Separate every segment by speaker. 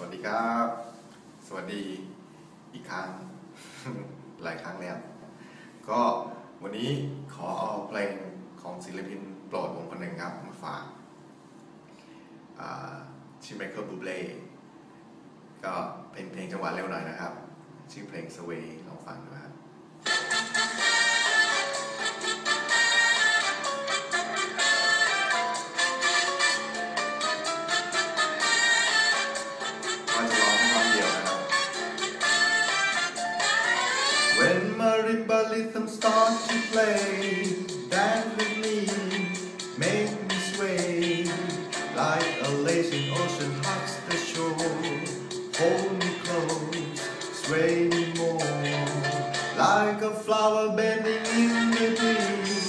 Speaker 1: สวัสดีครับ สวัสดีอีกครั้ง หลายครั้งแล้ว ก็วันนี้ขอเอาเพลงของศิลปินโปรดผมคนหนึ่งครับ มาฝากชื่อไมเคิลบูเบลก็เป็นเพลงจังหวะเร็วหน่อยนะครับ ชื่อเพลง Sway ลองฟังดูครับ marimba rhythm start to play. Dance with me make me sway. Like a lazy ocean hugs the shore. Hold me close sway me more. Like a flower bending in the breeze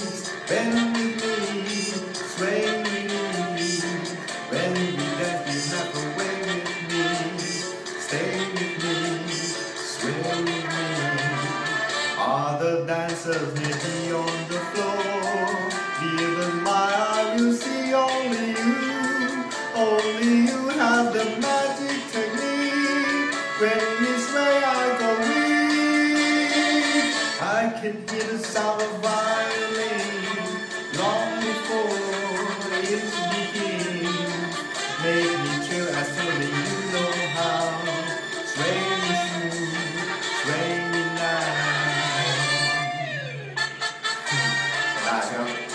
Speaker 1: other dancers may be on the floor. Even my eye will see only you. Only you have the magic technique. When you sway I go weak I can hear the sound of Alaska.